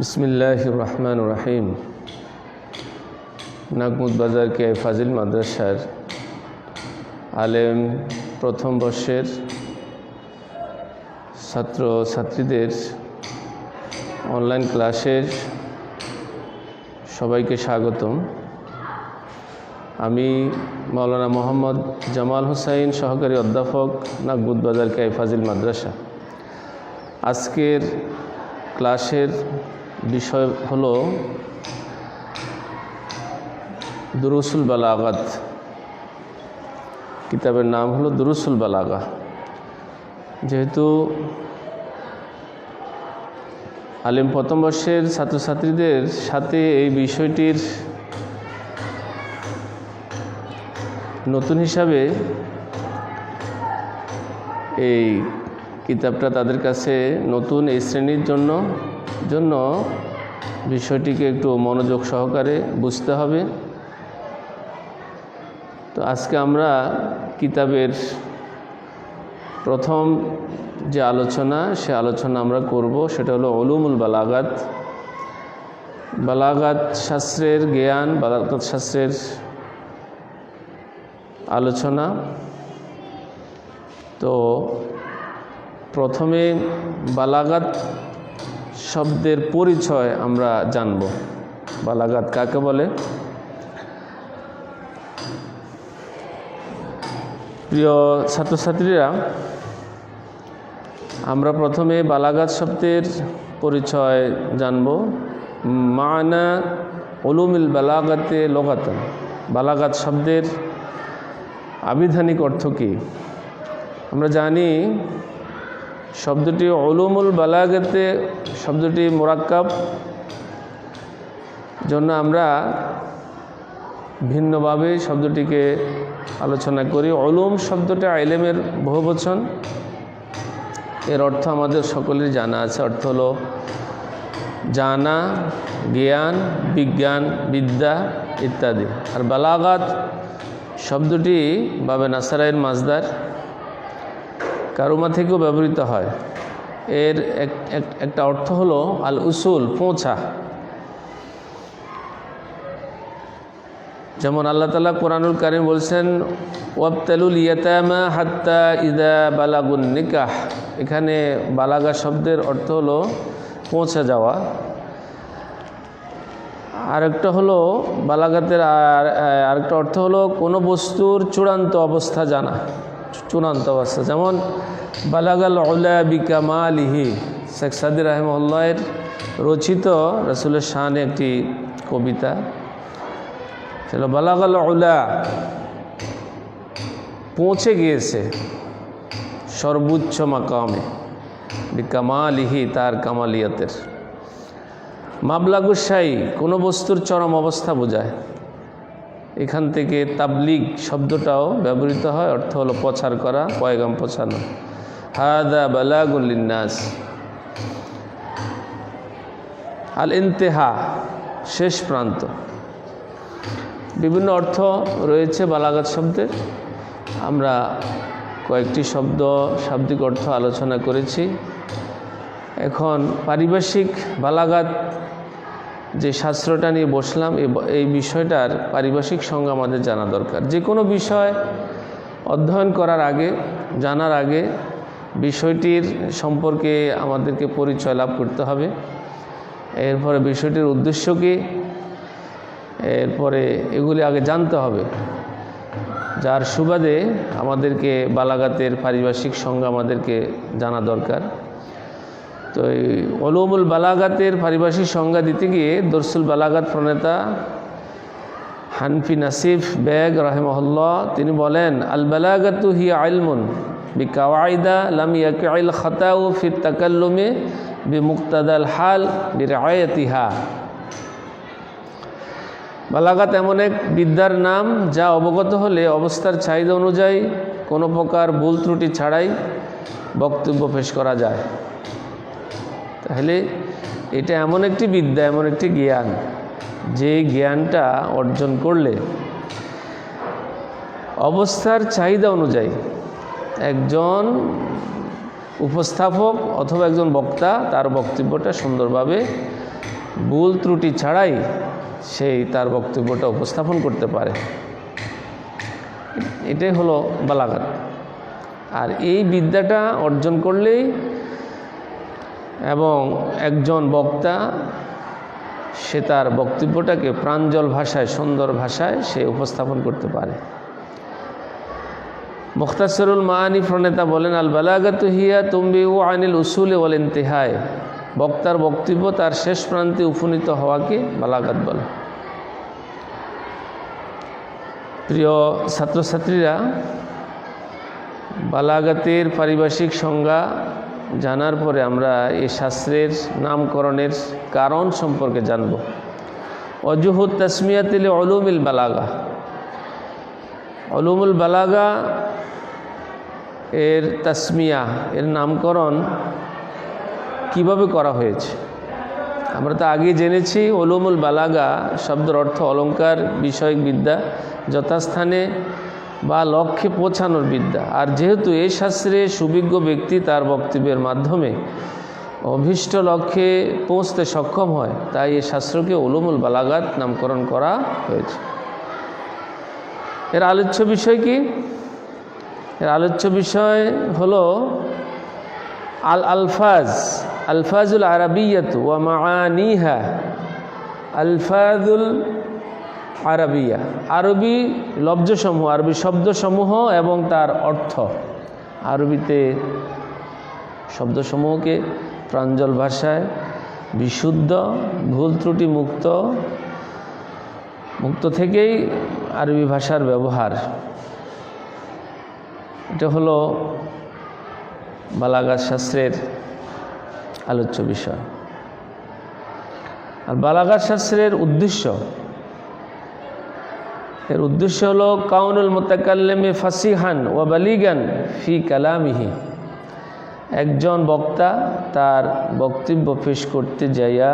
বিসমিল্লাহ রহমান রাহিম নাগমুদ বাজার কে ফাজিল মাদ্রাসার আলেম প্রথম বর্ষের ছাত্র ছাত্রীদের অনলাইন ক্লাসের সবাইকে স্বাগতম। আমি মাওলানা মোহাম্মদ জামাল হুসাইন, সহকারী অধ্যাপক নাগবুদ বাজার কে ফাজিল মাদ্রাসা। আজকের ক্লাসের বিষয় হল দুরুসুল বালাগাত। কিতাবের নাম হলো দুরুসুল বালাগা। যেহেতু আলিম প্রথম বর্ষের ছাত্রছাত্রীদের সাথে এই বিষয়টির নতুন হিসাবে এই কিতাবটা তাদের কাছে নতুন এই শ্রেণির জন্য জন্য বিষয়টিকে একটু মনোযোগ সহকারে বুঝতে হবে। তো আজকে আমরা কিতাবের প্রথম যে আলোচনা, সে আলোচনা আমরা করব, সেটা হলো অলুমুল বালাগাত। বালাগাত শাস্ত্রের জ্ঞান, বালাগাত শাস্ত্রের আলোচনা। তো প্রথমে বালাগাত শব্দের পরিচয় আমরা জানব। বালাগাত কাকে বলে? প্রিয় ছাত্রছাত্রীরা, আমরা প্রথমে বালাগাত শব্দের পরিচয় জানব। মানা অলুমিল বালাগাতে লোগাতন। বালাগাত শব্দের আবিধানিক অর্থ কী? আমরা জানি শব্দটি অলুমুল বালাগাতে, শব্দটি মোরাক্কাব। জন্য আমরা ভিন্নভাবে শব্দটিকে আলোচনা করি। অলুম শব্দটা আইলেমের বহুবচন। এর অর্থ আমাদের সকলের জানা আছে। অর্থ হলো জানা, জ্ঞান, বিজ্ঞান, বিদ্যা ইত্যাদি। আর বালাগাত শব্দটি বাবে নাসারাইন মাজদার। কারুমা থেকেও ব্যবহৃত হয়। এর এক একটা অর্থ হলো আল উসুল পৌঁছা। যেমন আল্লাহ তালা কোরআনুল কারিম বলছেন ওয়াবতালুল ইয়াতামা হাত্তা ইদা বালাগুন নিকাহ। এখানে বালাগা শব্দের অর্থ হলো পৌঁছে যাওয়া। আরেকটা হলো বালাগাতের, আর আরেকটা অর্থ হলো কোনো বস্তুর চূড়ান্ত অবস্থা জানা। চূড়ান্ত অবস্থা। যেমন, বালাগাল ওলা বিকামালিহি শেখ সাদি রাহেমউল্লাহের রচিত রসুলের শানে একটি কবিতা। সেটা বালাগাল ওলা পৌঁছে গিয়েছে সর্বোচ্চ মাকামে বিকামালিহি তার কামালিয়াতের। মাবলাগুসাই কোনো বস্তুর চরম অবস্থা বোঝায়। এখান থেকে তাবলিগ শব্দটাও ব্যবহৃত হয়, অর্থ হলো প্রচার করা, পয়গাম পচানো হাদা বালাগুল্লিনাস আল ইন্তেহা শেষ প্রান্ত। বিভিন্ন অর্থ রয়েছে বালাগাত শব্দের। আমরা কয়েকটি শব্দ, শাব্দিক অর্থ আলোচনা করেছি। এখন পারিভাষিক বালাগাত যে শাস্ত্রটা নিয়ে বসলাম এই বিষয়টার পারিভাষিক সঙ্গে আমাদের জানা দরকার। যে কোনো বিষয় অধ্যয়ন করার আগে, জানার আগে বিষয়টির সম্পর্কে আমাদেরকে পরিচয় লাভ করতে হবে। এরপরে বিষয়টির উদ্দেশ্য কী এরপরে এগুলি আগে জানতে হবে। যার সুবাদে আমাদেরকে বালাগাতের পারিভাষিক সঙ্গে আমাদেরকে জানা দরকার। তো এই অলুমুল বালাগাতের পারিভাষিক সংজ্ঞা দিতে গিয়ে দরসুল বালাগাত প্রণেতা হানফি নাসিফ বেগ রাহেমহল্লা তিনি বলেন, আল বালাগাতু হি আইলমুন বি কাওয়াইদা লাম ইয়াকিল খাতাউ ফি তাকাল্লুমে বি মুক্তাদাল হাল বি রায়াতিহা বালাগাত এমন এক বিদ্যার নাম যা অবগত হলে অবস্থার চাহিদা অনুযায়ী কোনো প্রকার ভুল ত্রুটি ছাড়াই বক্তব্য পেশ করা যায়। তাহলে এটা এমন একটি বিদ্যা, এমন একটি জ্ঞান, যে জ্ঞানটা অর্জন করলে অবস্থার চাহিদা অনুযায়ী একজন উপস্থাপক অথবা একজন বক্তা তার বক্তব্যটা সুন্দরভাবে ভুল ত্রুটি ছাড়াই সেই তার বক্তব্যটা উপস্থাপন করতে পারে। এটাই হলো বালাগাত আর এই বিদ্যাটা অর্জন করলেই এবং একজন বক্তা, সে তার বক্তব্যটাকে প্রাঞ্জল ভাষায়, সুন্দর ভাষায় সে উপস্থাপন করতে পারে। মুখতাসরুল মাহানি প্রণেতা বলেন, আল বালাগাত হিয়া তুম্বি ও আনিল উসুলে বলেন তেহায় বক্তার বক্তব্য তার শেষ প্রান্তে উপনীত হওয়াকে বালাগাত বলে। প্রিয় ছাত্রছাত্রীরা, বালাগাতের পারিভাষিক সংজ্ঞা জানার পরে আমরা এই শাস্ত্রের নামকরণের কারণ সম্পর্কে জানব। অজুহুদ তসমিয়াতিল অলুমিল বালাগা। অলুমুল বালাগা এর তসমিয়া, এর নামকরণ কীভাবে করা হয়েছে? আমরা তো আগে জেনেছি অলুমুল বালাগা শব্দের অর্থ অলঙ্কার বিষয়ক বিদ্যা, যথাস্থানে বা লক্ষ্যে পৌঁছানোর বিদ্যা। আর যেহেতু এই শাস্ত্রে সুবিজ্ঞ ব্যক্তি তার বক্তব্যের মাধ্যমে অভীষ্ট লক্ষ্যে পৌঁছতে সক্ষম হয়, তাই এই শাস্ত্রকে উলুমুল বালাগাত নামকরণ করা হয়েছে। এর আলোচ্য বিষয় কি? এর আলোচ্য বিষয় হলো আল আলফাজ, আলফাজুল আরবিয়াত ওয়া মাআনিহা, আলফাজুল আরবিয়া। আরবি লব্জসমূহ, আরবি শব্দসমূহ এবং তার অর্থ। আরবিতে শব্দসমূহকে প্রাঞ্জল ভাষায় বিশুদ্ধ, ভুল ত্রুটি মুক্ত মুক্ত থেকেই আরবি ভাষার ব্যবহার। এটা হলো বালাগাত শাস্ত্রের আলোচ্য বিষয়। আর বালাগাত শাস্ত্রের উদ্দেশ্য এর উদ্দেশ্য হলো কাউনুল মোতাকাল্লেমে ফাসিহান ও বালিগান ফি কালামিহি। একজন বক্তা তার বক্তব্য পেশ করতে যাইয়া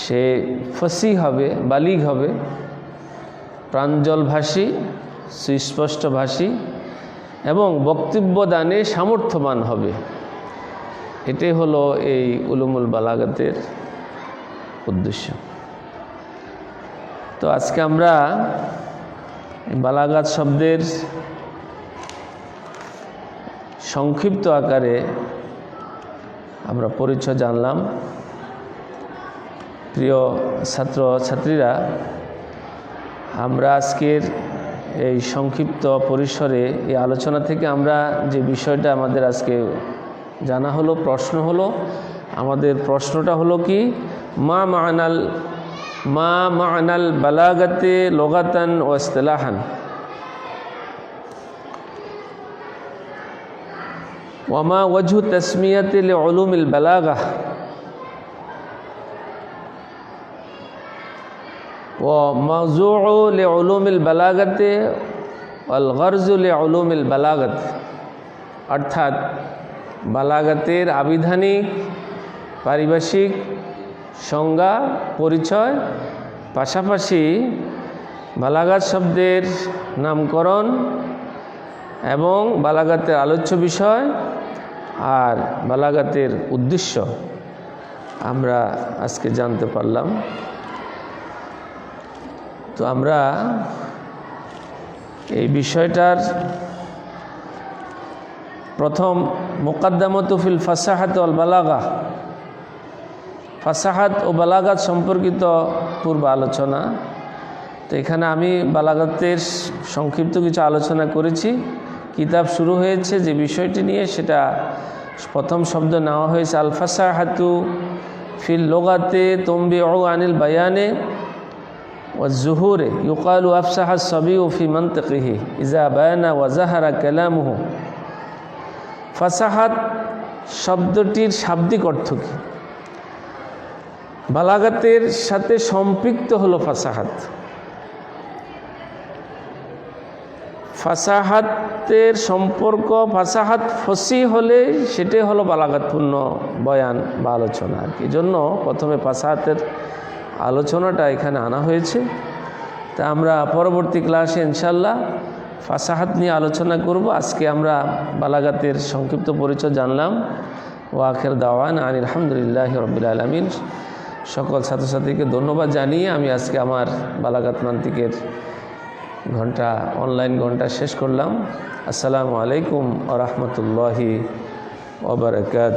সে ফসি হবে, বালিগ হবে প্রাঞ্জল ভাষী সুস্পষ্ট ভাষী এবং বক্তব্য দানে সামর্থ্যবান হবে। এটাই হলো এই উলুমুল বালাগাতের উদ্দেশ্য। তো আজকে আমরা বালাগাত শব্দের সংক্ষিপ্ত আকারে আমরা পরিচয় জানলাম। প্রিয় ছাত্র ছাত্রীরা, আমরা আজকের এই সংক্ষিপ্ত পরিসরে, এই আলোচনা থেকে আমরা যে বিষয়টা আমাদের আজকে জানা হলো, প্রশ্ন হলো, আমাদের প্রশ্নটা হলো কি, মা মানাল মা মানাল বালাগাতে লোগাতান ও ইস্তেলাহান ওয়ামা ওয়াজহু তসমিয়াতে উলুমিল বালাগা وموضوع لعلوم البلاغة والغرض لعلوم البلاغة অর্থাৎ বালাগাতের আবিধানিক পারিভাষিক সংজ্ঞা, পরিচয়, পাশাপাশি বালাগাত শব্দের নামকরণ এবং বালাগাতের আলোচ্য বিষয় আর বালাগাতের উদ্দেশ্য আমরা আজকে জানতে পারলাম। তো আমরা এই বিষয়টার প্রথম মোকাদ্দামত ফিল ফাসাহাত অল বালাগা ফাসাহাত ও বালাগাত সম্পর্কিত পূর্ব আলোচনা। তো এখানে আমি বালাগাতের সংক্ষিপ্ত কিছু আলোচনা করেছি। কিতাব শুরু হয়েছে যে বিষয়টি নিয়ে সেটা প্রথম শব্দ নেওয়া হয়েছে, আলফাসাহাতু ফিল লোগাতে তম্বি ও আনিল বায়ানে ও জুহুরে ইউকাল আফসাহা সবি ও ফি মন্তকিহি ইজা বায়ানা ওয়াজাহারা কেলামুহ। ফাসাহাত শব্দটির শাব্দিক অর্থ কী? বালাগাতের সাথে সম্পৃক্ত হলো ফাসাহাত। ফাসাহাতের সম্পর্ক, ফাসাহাত ফসি হলে সেটাই হলো বালাগাতপূর্ণ বয়ান বা আলোচনা আর কি। জন্য প্রথমে ফাসাহাতের আলোচনাটা এখানে আনা হয়েছে। তা আমরা পরবর্তী ক্লাসে ইনশাল্লাহ ফাসাহাত নিয়ে আলোচনা করব। আজকে আমরা বালাগাতের সংক্ষিপ্ত পরিচয় জানলাম। ওয়াখের দাওয়ান আনিল আলহামদুলিল্লাহ রবিল আলমিন। সকল ছাত্রছাত্রীকে ধন্যবাদ জানিয়ে আমি আজকে আমার বালাঘাত মান্তিকের ঘণ্টা অনলাইন ঘণ্টা শেষ করলাম। আসসালামু আলাইকুম আ রহমতুল্লাহি ওবরাকাত